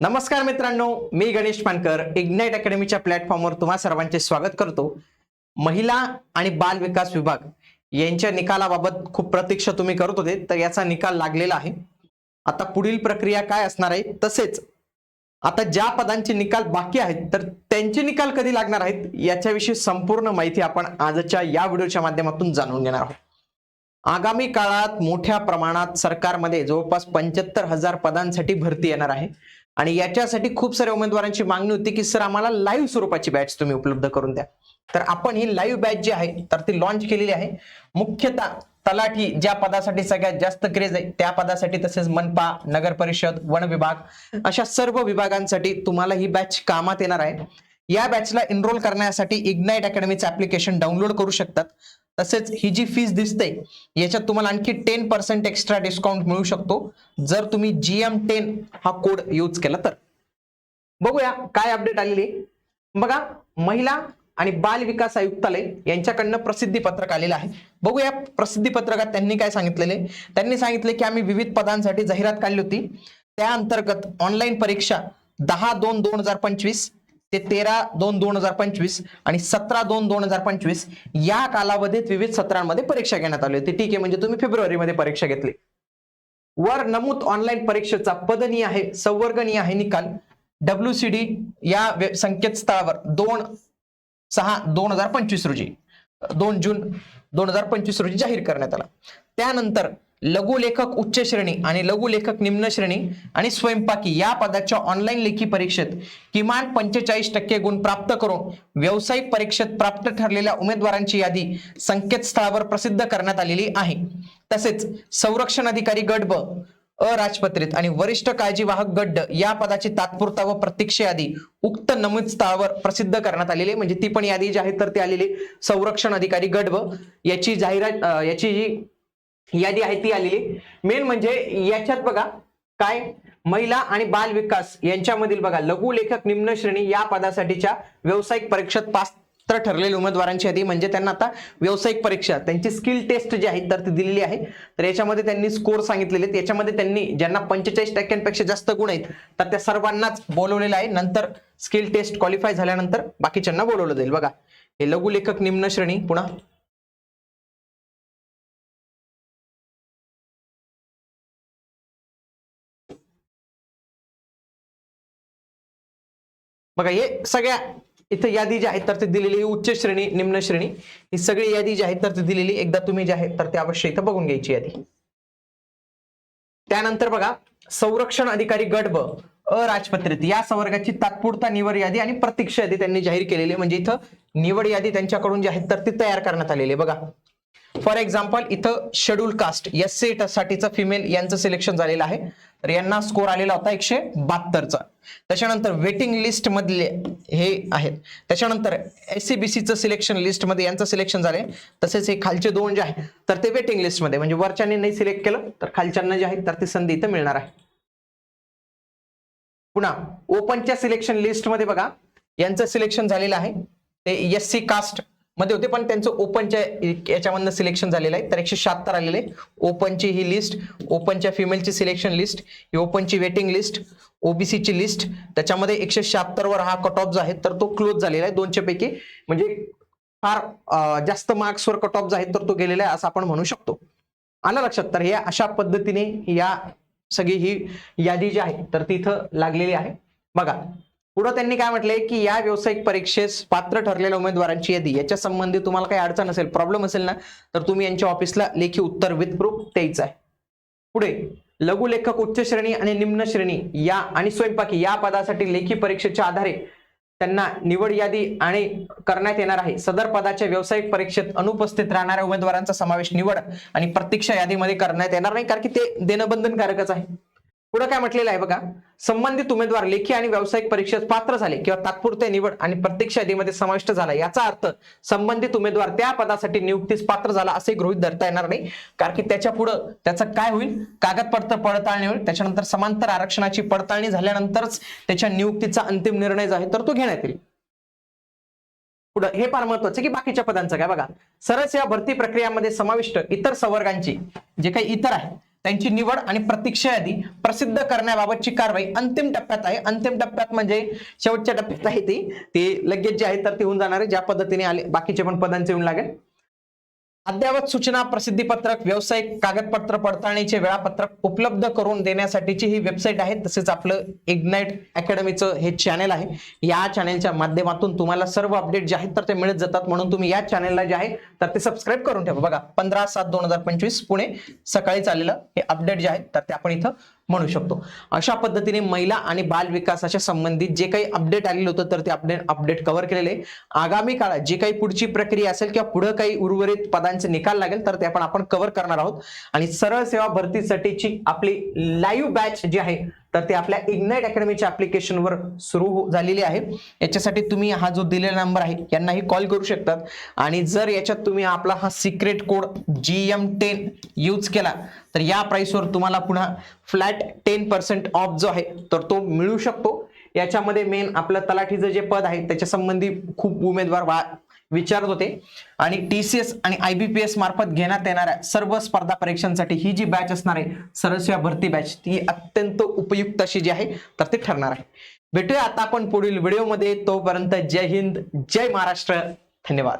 नमस्कार मित्रांनो मी गणेश पानकर इग्नाइट अकॅडमीच्या प्लॅटफॉर्मवर तुम्हा सर्वांचे स्वागत करतो. महिला आणि बाल विकास विभाग यांच्या निकालाबाबत खूप प्रतीक्षा तुम्ही करत होते तर याचा निकाल लागलेला आहे. आता पुढील प्रक्रिया काय असणार आहे? तसेच आता ज्या पदांचे निकाल बाकी आहेत तर त्यांचे निकाल कधी लागणार आहेत याच्याविषयी संपूर्ण माहिती आपण आजच्या या व्हिडिओच्या माध्यमातून जाणून घेणार आहोत. आगामी काळात मोठ्या प्रमाणात सरकारमध्ये जवळपास पंच्याहत्तर हजार पदांसाठी भरती येणार आहे. आणि याच्यासाठी खूप साऱ्या उमेदवारांची मागणी होती की सर आम्हाला लाईव्ह स्वरूपाची बॅच तुम्ही उपलब्ध करून द्या. तर आपण ही लाईव्ह बॅच जी आहे तर ती लॉन्च केलेली आहे. मुख्यतः तलाठी ज्या पदासाठी सगळ्यात जास्त क्रेज आहे त्या पदासाठी तसेच मनपा नगर परिषद वन विभाग अशा सर्व विभागांसाठी तुम्हाला ही बॅच कामात येणार आहे. या बॅचला एनरोल करण्यासाठी इग्नाइट अकॅडमीचं ऍप्लिकेशन डाउनलोड करू शकतात. तसेच ही जी फीस दिसते याच्यात तुम्हाला आणखी टेन पर्सेंट एक्स्ट्रा डिस्काउंट मिळू शकतो. जर तुम्ही जी एम टेन हा कोड यूज केला तर. बघूया काय अपडेट आलेली. बघा महिला आणि बाल विकास आयुक्तालय यांच्याकडनं प्रसिद्धी पत्रक आलेलं आहे. बघूया प्रसिद्धी पत्रकात त्यांनी काय सांगितलेले. त्यांनी सांगितले की आम्ही विविध पदांसाठी जाहिरात काढली होती. त्या अंतर्गत ऑनलाईन परीक्षा दहा दोन दोन हजार पंचवीस ते तेरा दोन दोन हजार पंचवीस आणि सतरा दोन दोन हजार पंचवीस या कालावधीत विविध सत्रांमध्ये परीक्षा घेण्यात आली होती. ठीक आहे म्हणजे तुम्ही फेब्रुवारीमध्ये परीक्षा घेतली. वर नमूद ऑनलाईन परीक्षेचा पदनी आहे संवर्गनीय आहे निकाल. डब्ल्यू सी डी या संकेतस्थळावर दोन सहा दोन हजार पंचवीस रोजी दोन जून दोन हजार पंचवीस रोजी जाहीर करण्यात आला. त्यानंतर लघुलेखक उच्च श्रेणी आणि लघुलेखक निम्न श्रेणी आणि स्वयंपाकी या पदाच्या ऑनलाईन लेखी परीक्षेत किमान पंचेचाळीस टक्के गुण प्राप्त करून व्यावसायिक परीक्षेत प्राप्त ठरलेल्या उमेदवारांची यादी संकेतस्थळावर प्रसिद्ध करण्यात आलेली आहे तसेच संरक्षण अधिकारी गट ब अराजपत्रित आणि वरिष्ठ काळजीवाहक गड्ड या पदाची तात्पुरता व प्रतीक्षा यादी उक्त नमूद स्थळावर प्रसिद्ध करण्यात आलेली आहे. म्हणजे ती पण यादी जी आहे तर ती आलेली संरक्षण अधिकारी गट ब याची जाहिरात याची जी यादी आहे ती आलेली. मेन म्हणजे याच्यात बघा काय? महिला आणि बाल विकास यांच्यामधील बघा लघु लेखक निम्न श्रेणी या पदासाठीच्या व्यावसायिक परीक्षेत पात्र ठरलेल्या उमेदवारांची यादी. म्हणजे त्यांना आता व्यावसायिक परीक्षा त्यांची स्किल टेस्ट जी आहे तर ती दिलेली आहे. तर याच्यामध्ये त्यांनी स्कोर सांगितलेले आहेत. याच्यामध्ये त्यांनी ज्यांना पंचेचाळीस टक्क्यांपेक्षा जास्त गुण आहेत तर त्या सर्वांनाच बोलवलेलं आहे. नंतर स्किल टेस्ट क्वालिफाय झाल्यानंतर बाकीच्यांना बोलवलं जाईल. बघा हे लघु लेखक निम्न श्रेणी पुन्हा बघा हे सगळ्या इथं यादी जी आहे तर ती दिलेली उच्च श्रेणी निम्न श्रेणी. ही सगळी यादी जी आहे तर ती दिलेली एकदा तुम्ही जे आहे तर ते अवश्य इथं बघून घ्यायची यादी. त्यानंतर बघा संरक्षण अधिकारी गट ब अराजपत्रित या संवर्गाची तात्पुरता निवड यादी आणि प्रतीक्षा यादी त्यांनी जाहीर केलेली आहे. म्हणजे इथं निवड यादी त्यांच्याकडून जी आहे तर ती तयार करण्यात आलेली आहे. बघा फॉर एक्झाम्पल इथं शेड्यूल कास्ट एस सी साठीचं फिमेल यांचं सिलेक्शन झालेलं आहे. तर यांना स्कोर आलेला होता एकशे बहात्तरचा. त्याच्यानंतर वेटिंग लिस्ट मधले हे आहेत. त्याच्यानंतर एस सी बी सीचं सिलेक्शन लिस्टमध्ये यांचं सिलेक्शन झालंय. तसेच हे खालचे दोन जे आहेत तर ते वेटिंग लिस्टमध्ये म्हणजे वरच्यांनी नाही सिलेक्ट केलं तर खालच्यांना जे आहेत तर ती संधी इथं मिळणार आहे. पुन्हा ओपनच्या सिलेक्शन लिस्टमध्ये बघा यांचं सिलेक्शन झालेलं आहे. ते एस सी कास्ट मध्ये होते पण त्यांचं ओपनच्या याच्यामधनं सिलेक्शन झालेलं आहे. तर एकशे शहात्तर आलेले ओपनची ही लिस्ट ओपनच्या फिमेलची सिलेक्शन लिस्ट ही ओपनची वेटिंग लिस्ट ओबीसीची लिस्ट त्याच्यामध्ये एकशे शहात्तर वर हा कट ऑफ जो आहे तर तो क्लोज झालेला आहे दोनशे पैकी. म्हणजे फार जास्त मार्क्सवर कट ऑफ जो आहे तर तो गेलेला आहे असं आपण म्हणू शकतो. आलं लक्षात? तर हे अशा पद्धतीने या सगळी ही यादी जी आहे तर तिथं लागलेली आहे. बघा पुढं त्यांनी काय म्हटलंय की या व्यावसायिक परीक्षेस पात्र ठरलेल्या उमेदवारांची यादी. याच्या संबंधी तुम्हाला काही अडचण असेल प्रॉब्लेम असेल ना तर तुम्ही यांच्या ऑफिसला लेखी उत्तर विथ प्रूफ द्यायचं आहे पुढे लघुलेखक उच्च श्रेणी आणि निम्न श्रेणी या आणि स्वयंपाकी या पदासाठी लेखी परीक्षेच्या आधारे त्यांना निवड यादी आणि करण्यात येणार आहे. सदर पदाच्या व्यावसायिक परीक्षेत अनुपस्थित राहणाऱ्या उमेदवारांचा समावेश निवड आणि प्रतीक्षा यादीमध्ये करण्यात येणार नाही कारण की ते देणं बंधनकारकच आहे. पुढे काय म्हटलेलं आहे बघा? संबंधित उमेदवार लेखी आणि व्यावसायिक परीक्षेत पात्र झाले किंवा तात्पुरते निवड आणि प्रत्यक्ष यादीमध्ये समाविष्ट झाला याचा अर्थ संबंधित उमेदवार त्या पदासाठी नियुक्तीस पात्र झाला असे गृहीत धरता येणार नाही. कारण की त्याच्या पुढं त्याचं काय होईल? कागदपत्र पडताळणी होईल. त्याच्यानंतर समांतर आरक्षणाची पडताळणी झाल्यानंतरच त्याच्या नियुक्तीचा अंतिम निर्णय जो आहे तर तो घेण्यात येईल. पुढं हे फार महत्वाचं की बाकीच्या पदांचं काय बघा? सरस या भरती प्रक्रियामध्ये समाविष्ट इतर संवर्गांची जे काही इतर आहे त्यांची निवड आणि प्रतीक्षा यादी प्रसिद्ध करण्याबाबतची कारवाई अंतिम टप्प्यात आहे. अंतिम टप्प्यात म्हणजे शेवटच्या टप्प्यात आहे ती. ती लगेच जी आहे तर ती होऊन जाणार आहे. ज्या पद्धतीने आले बाकीचे पण पदांचे येऊन लागेल. अद्ययावत सूचना प्रसिद्धीपत्रक व्यावसायिक कागदपत्र पडताळणीचे वेळापत्रक उपलब्ध करून देण्यासाठीची ही वेबसाईट आहे. तसेच आपलं इग्नाइट अकॅडमीचं हे चॅनल आहे. या चॅनलच्या माध्यमातून तुम्हाला सर्व अपडेट जे आहेत तर ते मिळत जातात. म्हणून तुम्ही या चॅनलला जे आहे तर ते सबस्क्राईब करून ठेवा. बघा पंधरा सात दोन हजार पंचवीस पुणे सकाळी चाललेलं हे अपडेट जे आहेत तर ते आपण इथं म्हणू शकतो. अशा पद्धतीने महिला आणि बाल विकासाच्या संबंधित जे काही अपडेट आलेलं होतं तर ते अपडेट अपडेट कव्हर केलेले. आगामी काळात जी काही पुढची प्रक्रिया असेल किंवा पुढे काही उर्वरित पदांचे निकाल लागेल तर ते आपण आपण कव्हर करणार आहोत. आणि सरळ सेवा भरतीसाठीची आपली लाईव्ह बॅच जी आहे तर ते आपल्या इग्नाईट अकॅडमीच्या ॲप्लिकेशनवर सुरू हो- झालेली आहे. याच्यासाठी तुम्ही हा जो दिलेला नंबर आहे यांनाही कॉल करू शकतात. आणि जर याच्यात तुम्ही आपला हा secret code G M ten use केला तर या प्राइसवर तुम्हाला पुन्हा फ्लॅट टेन पर्सेंट ऑफ जो आहे तर तो मिळू शकतो. याच्यामध्ये मेन आपलं तलाठीचं जे पद आहे त्याच्या संबंधी खूप उमेदवार वा विचारत होते. आणि टी सी एस आणि आय बी पी एस मार्फत घेण्यात येणाऱ्या सर्व स्पर्धा परीक्षांसाठी ही जी बॅच असणार आहे सरस्या भरती बॅच ती अत्यंत उपयुक्त अशी जी आहे तर ती ठरणार आहे. भेटूया आता आपण पुढील व्हिडिओमध्ये तोपर्यंत जय हिंद जय महाराष्ट्र. धन्यवाद.